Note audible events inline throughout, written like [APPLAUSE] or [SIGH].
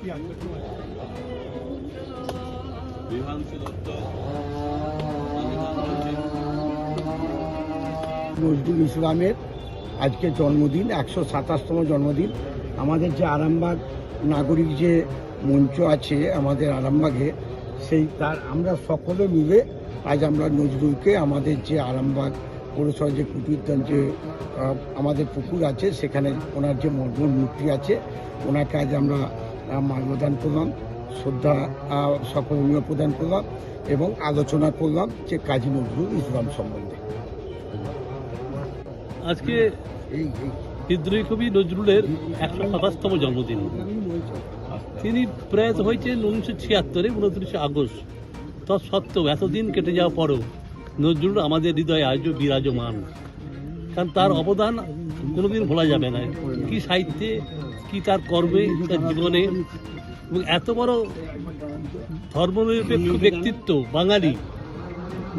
নজরুল ইসলামের আজকে জন্মদিন, একশো সাতাশতম জন্মদিন। আমাদের যে আরামবাগ নাগরিক যে মঞ্চ আছে আমাদের আরামবাগে, সেই তার আমরা সকলে মিলে আজ আমরা নজরুলকে আমাদের যে আরামবাগ পৌরসভার যে কুটিরদান যে আমাদের পুকুর আছে, সেখানে ওনার যে মর্মর মূর্তি আছে, ওনাকে আজ আমরা আহ, মাল্যদান করলাম শ্রদ্ধা সকরণীয় প্রদান করলাম এবং আলোচনা করলাম যে কাজী নজরুল ইসলাম সম্বন্ধে। আজকে বিদ্রোহী কবি নজরুলের একশো সাতাশতম জন্মদিন। তিনি প্রয়াত হয়েছেন উনিশশো ছিয়াত্তরে উনত্রিশে আগস্ট। তৎসত্ত্বেও এতদিন কেটে যাওয়ার পরও নজরুল আমাদের হৃদয়ে আজও বিরাজমান। কারণ তার অবদান কোনোদিন ভোলা যাবে না। কি সাহিত্যে কি তার কর্মে তার জীবনে? এবং এত বড় ধর্মনিরপেক্ষ ব্যক্তিত্ব বাঙালি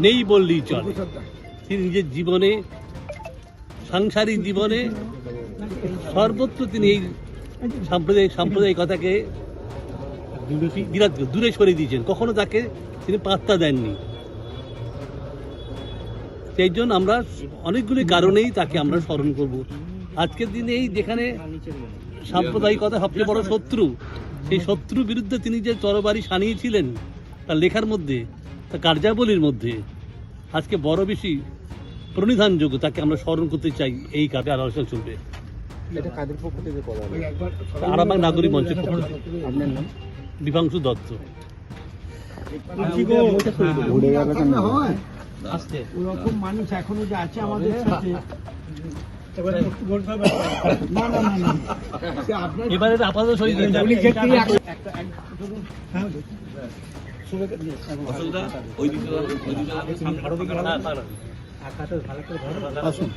নেই বললেই চলে। তিনি নিজের জীবনে, সাংসারিক জীবনে সর্বত্র তিনি এই সাম্প্রদায়িক সাম্প্রদায়িকতাকে বিরাট দূরে সরিয়ে দিয়েছেন। কখনো তাকে তিনি পাত্তা দেননি। সেই জন্য আমরা অনেকগুলি কারণেই তাকে আমরা স্মরণ করব। আজকের দিনে এই যেখানে সাম্প্রদায়িকতা সবচেয়ে বড় শত্রু। সেই শত্রুর বিরুদ্ধে তিনি যে তরবারি সানিয়েছিলেন তার লেখার মধ্যে তার কার্যাবলীর মধ্যে আজকে বড় বেশি প্রণিধানযোগ্য তাকে আমরা স্মরণ করতে চাই এই কাপে আলোচনা চলবে। আরামবাগ নাগরিক মঞ্চের পক্ষ থেকে। আপনার নাম? বিভাংশু দত্ত। হয় ওরকম মানুষ এখনও যে আছে আমাদের সাথে। এবারে [LAUGHS] আপাতত শহীদ উনি ক্ষেত্রেই এক- একটা- এক- ধরুন, হ্যাঁ, দিকে ওই দিকে আসুন।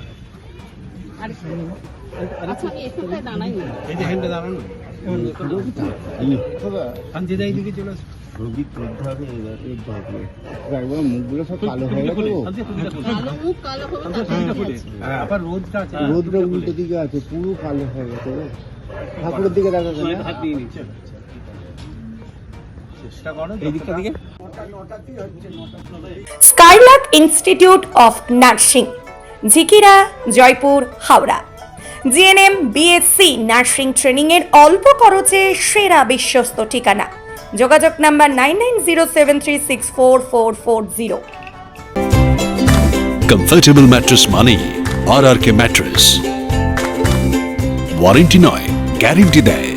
আচ্ছা আমি এসবটায় দাঁড়াই না রোগী করতে হবে এবার এই বাবু একবার মুখগুলো সব কালো হয়ে গেছে গো। কালো মুখ কালো হবে তার জন্য আছে। রোদটা উল্টো দিকে আছে পুরো কালো হয়ে গেছে ঠাকুরের দিকে হাত নিচ্ছে Skylark institute of nursing Jhikira Jaipur Howrah. GNM BSc nursing training এর অল্প খরচে সেরা বিশ্বস্ত ঠিকানা। যোগাযোগ number nine nine zero seven three six four four four zero. Comfortable mattress মানেই R R K mattress warranty নয় গ্যারেন্টি দেয়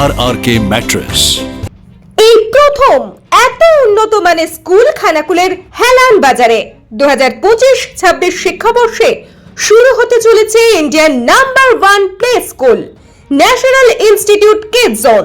আর আর কে ম্যাট্রেস এই প্রথম এত উন্নত মানের স্কুল খানাকুলের হেলান বাজারে দু হাজার পঁচিশ ছাব্বিশ শিক্ষাবর্ষে শুরু হতে চলেছে Indian number one play school national institute kid zone